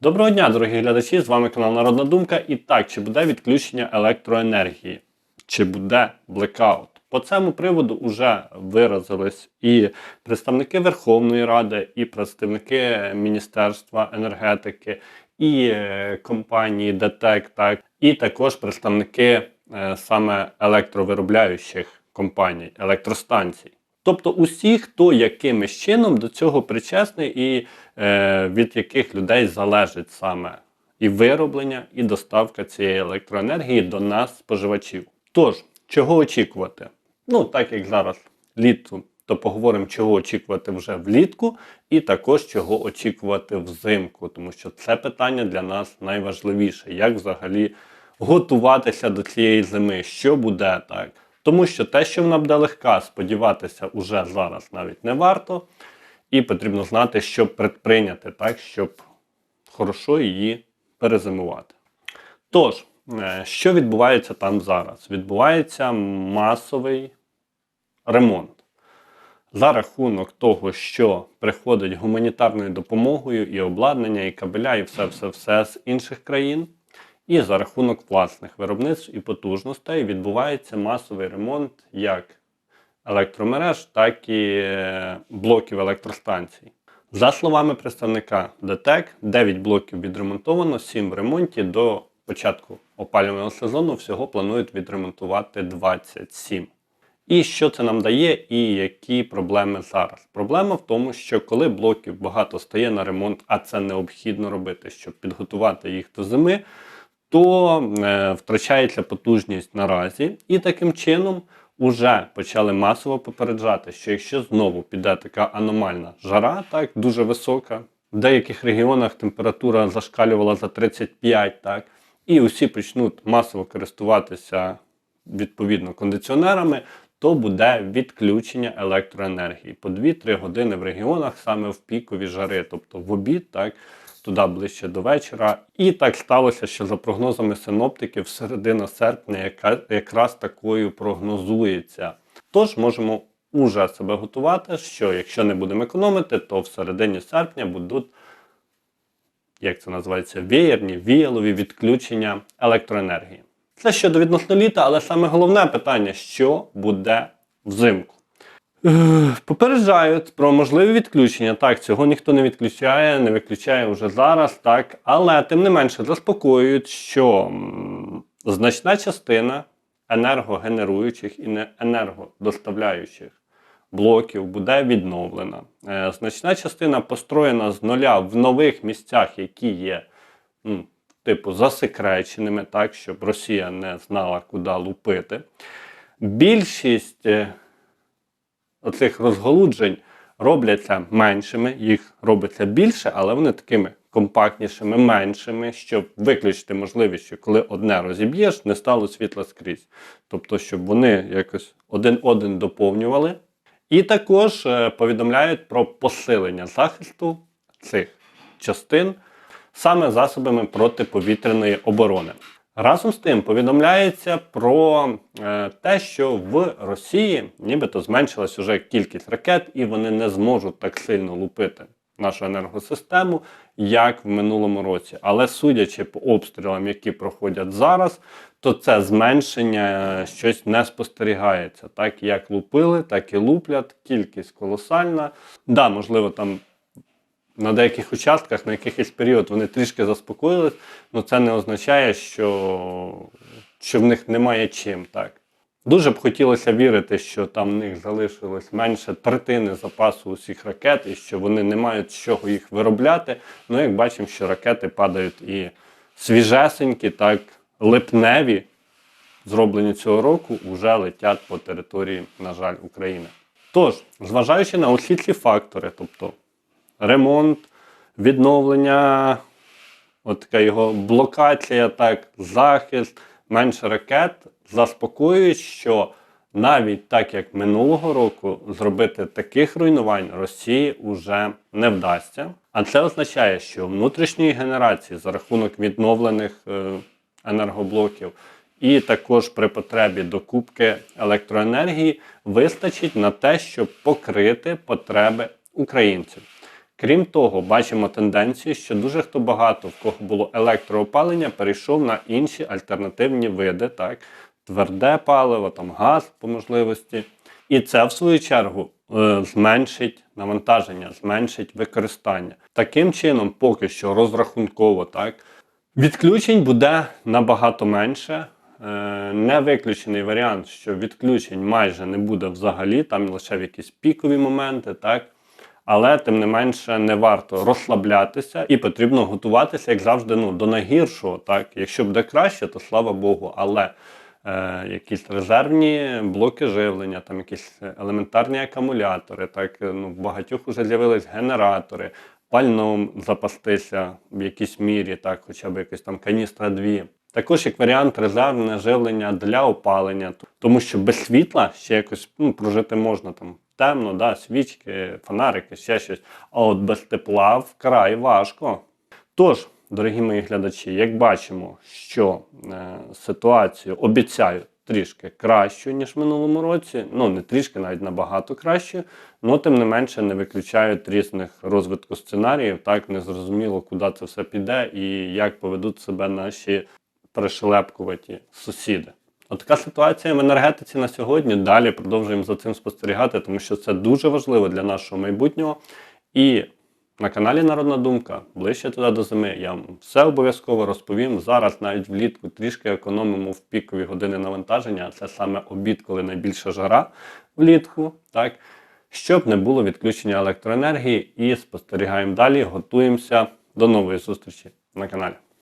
Доброго дня, дорогі глядачі! З вами канал Народна Думка. І так, чи буде відключення електроенергії, чи буде блекаут? По цьому приводу вже виразились і представники Верховної Ради, і представники Міністерства енергетики, і е, компанії ДТЕК, так, і також представники е, саме електровиробляючих компаній, електростанцій. Тобто усі, хто якимось чином до цього причесний і е, від яких людей залежить саме і вироблення, і доставка цієї електроенергії до нас, споживачів. Тож, чого очікувати? Ну, так як зараз літо, то поговоримо, чого очікувати вже влітку, і також чого очікувати взимку, тому що це питання для нас найважливіше, як взагалі готуватися до цієї зими, що буде так. Тому що те, що вона буде легка, сподіватися уже зараз навіть не варто, і потрібно знати, що предприйняти так, щоб хорошо її перезимувати. Тож, е, що відбувається там зараз? Відбувається масовий ремонт. За рахунок того, що приходить гуманітарною допомогою і обладнання, і кабеля, і все-все-все з інших країн. І за рахунок власних виробництв і потужностей відбувається масовий ремонт як електромереж, так і е, блоків електростанцій. За словами представника ДТЕК, 9 блоків відремонтовано, 7 в ремонті. До початку опалювального сезону всього планують відремонтувати 27. І що це нам дає, і які проблеми зараз? Проблема в тому, що коли блоків багато стає на ремонт, а це необхідно робити, щоб підготувати їх до зими, то е, втрачається потужність наразі, і таким чином вже почали масово попереджати, що якщо знову піде така аномальна жара, так дуже висока, в деяких регіонах температура зашкалювала за 35, так, і усі почнуть масово користуватися відповідно кондиціонерами, то буде відключення електроенергії. По 2-3 години в регіонах саме в пікові жари, тобто в обід, так туди ближче до вечора. І так сталося, що за прогнозами синоптиків, середина серпня яка, якраз такою прогнозується. Тож можемо уже себе готувати, що якщо не будемо економити, то в середині серпня будуть, як це називається, вієрні, віялові відключення електроенергії. Це щодо відносно літа, але саме головне питання, що буде взимку. Е, Попереджають про можливі відключення. Так, цього ніхто не відключає, не виключає вже зараз, так. Але тим не менше заспокоюють, що значна частина енергогенеруючих і енергодоставляючих блоків буде відновлена. Е, Значна частина построєна з нуля в нових місцях, які є типу засекреченими, так, щоб Росія не знала, куди лупити. Більшість. Оцих розголуджень робляться меншими, їх робиться більше, але вони такими компактнішими, меншими, щоб виключити можливість, що коли одне розіб'єш, не стало світла скрізь. Тобто, щоб вони якось один один доповнювали. І також е, повідомляють про посилення захисту цих частин саме засобами протиповітряної оборони. Разом з тим повідомляється про е, те, що в Росії нібито зменшилась уже кількість ракет, і вони не зможуть так сильно лупити нашу енергосистему, як в минулому році. Але судячи по обстрілам, які проходять зараз, то це зменшення е, щось не спостерігається. Так як лупили, так і луплять. Кількість колосальна. Да, можливо, там на деяких участках, на якийсь період вони трішки заспокоїлись, але це не означає, що, що в них немає чим. так. Дуже б хотілося вірити, що там в них залишилось менше третини запасу усіх ракет і що вони не мають з чого їх виробляти. Ну, як бачимо, що ракети падають і свіжесенькі, так, липневі, зроблені цього року, вже летять по території, на жаль, України. Тож, зважаючи на усі ці фактори, тобто ремонт, відновлення, от така його блокація, так, захист, менше ракет, заспокоюють, що навіть так як минулого року зробити таких руйнувань Росії вже не вдасться. А це означає, що внутрішньої генерації за рахунок відновлених е, енергоблоків і також при потребі докупки електроенергії вистачить на те, щоб покрити потреби українців. Крім того, бачимо тенденцію, що дуже хто багато, в кого було електроопалення, перейшов на інші альтернативні види, так, тверде паливо, там газ по можливості. І це, в свою чергу, е, зменшить навантаження, зменшить використання. Таким чином, поки що розрахунково, так, відключень буде набагато менше. Е, Не виключений варіант, що відключень майже не буде взагалі, там лише в якісь пікові моменти, так. Але тим не менше не варто розслаблятися і потрібно готуватися, як завжди, ну, до найгіршого. Так? Якщо буде краще, то слава Богу. Але е, якісь резервні блоки живлення, там якісь елементарні акумулятори, так, ну, в багатьох вже з'явились генератори, пальном запастися в якійсь мірі, так, хоча б якась там каністра дві. Також як варіант резервне живлення для опалення, тому що без світла ще якось ну, прожити можна там темно, да, свічки, фонарики, ще щось. А от без тепла вкрай важко. Тож, дорогі мої глядачі, як бачимо, що е, ситуацію обіцяю трішки кращу, ніж в минулому році. Ну, не трішки, навіть набагато краще, але тим не менше не виключають різних розвитку сценаріїв. Так не зрозуміло, куди це все піде і як поведуть себе наші пришелепкуваті сусіди. От така ситуація в енергетиці на сьогодні. Далі продовжуємо за цим спостерігати, тому що це дуже важливо для нашого майбутнього. І на каналі Народна Думка ближче туди до зими. Я вам все обов'язково розповім. Зараз навіть влітку трішки економимо в пікові години навантаження. Це саме обід, коли найбільша жара влітку. Так? Щоб не було відключення електроенергії, і спостерігаємо далі, готуємося до нової зустрічі на каналі.